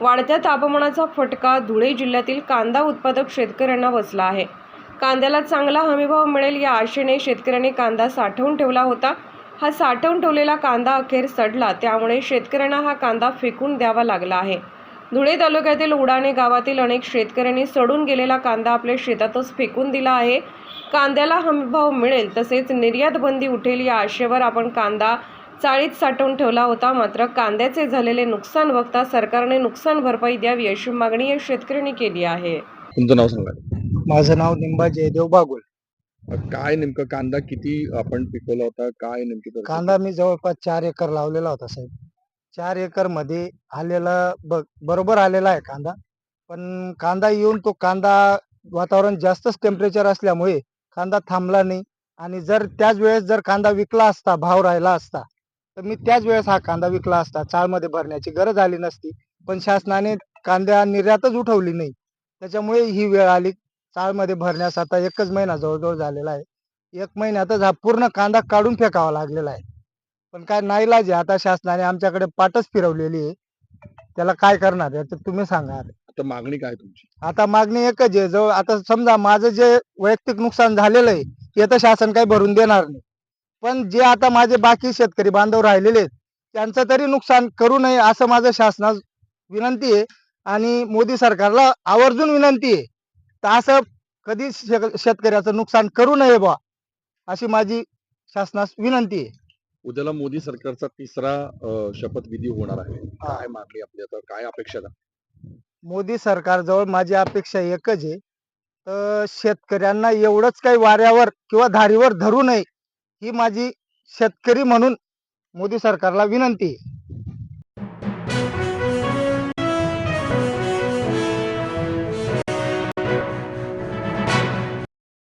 वाढत्या तापमानाचा फटका धुळे जिल्ह्यातील कांदा उत्पादक शेतकऱ्यांना बसला आहे. कांद्याला चांगला हमीभाव मिळेल या आशेने शेतकऱ्यांनी कांदा साठवून ठेवला होता. हा साठवून ठेवलेला कांदा अखेर सडला त्यामुळे शेतकऱ्यांना हा कांदा फेकून द्यावा लागला आहे. धुळे तालुक्यातील उडाणे गावातील अनेक शेतकऱ्यांनी सडून गेलेला कांदा आपल्या शेतातच फेकून दिला आहे. कांद्याला हमीभाव मिळेल तसेच निर्यात बंदी उठेल या आशेवर आपण कांदा चाळीत साठवून ठेवला होता. मात्र कांद्याचे झालेले नुकसान बघता सरकारने नुकसान भरपाई द्यावी अशी मागणी या शेतकऱ्यांनी केली आहे. तुमचं नाव सांगा. माझं नाव निंबा जयदेव बागुल. काय नेमकं कांदा किती आपण पिकवला होता? काय नेमकी परिस्थिती? कांदा मी जवळपास चार एकर लावलेला होता साहेब. चार एकरमध्ये आलेला ब- बरोबर आलेला आहे कांदा. पण कांदा येऊन तो कांदा वातावरण जास्तच टेम्परेचर असल्यामुळे कांदा थांबला नाही. आणि जर त्याच वेळेस जर कांदा विकला असता भाव राहिला असता तर मी त्याच वेळेस हा कांदा विकला असता. चाळमध्ये भरण्याची गरज आली नसती. पण शासनाने कांद्या निर्यातच उठवली नाही. त्याच्यामुळे ही वेळ आली. चाळमध्ये भरण्यास आता एकच महिना जवळजवळ झालेला आहे. एक महिन्यातच हा पूर्ण कांदा काढून फेकावा लागलेला आहे. पण काय नाईलाज आहे. आता शासनाने आमच्याकडे पाठच फिरवलेली आहे. त्याला काय करणार आहे? तुम्ही सांगा आता. मागणी काय तुमची? आता मागणी एकच आहे. जवळ आता समजा माझं जे वैयक्तिक नुकसान झालेलं आहे ते तर शासन काही भरून देणार नाही. पण जे आता माझे बाकी शेतकरी बांधव राहिलेले आहेत त्यांचं तरी नुकसान करू नये असं माझं शासनास विनंती आहे आणि मोदी सरकारला आवर्जून विनंती आहे. तर असं कधी शेतकऱ्याचं नुकसान करू नये बा अशी माझी शासनास विनंती आहे. उद्याला मोदी सरकारचा तिसरा शपथविधी होणार आहे. काय मागणी आपली आता? काय अपेक्षा? मोदी सरकारजवळ माझी अपेक्षा एकच आहे तर शेतकऱ्यांना एवढंच काही वाऱ्यावर किंवा धारीवर धरू नये. ही माझी शेतकरी म्हणून मोदी सरकारला विनंती आहे.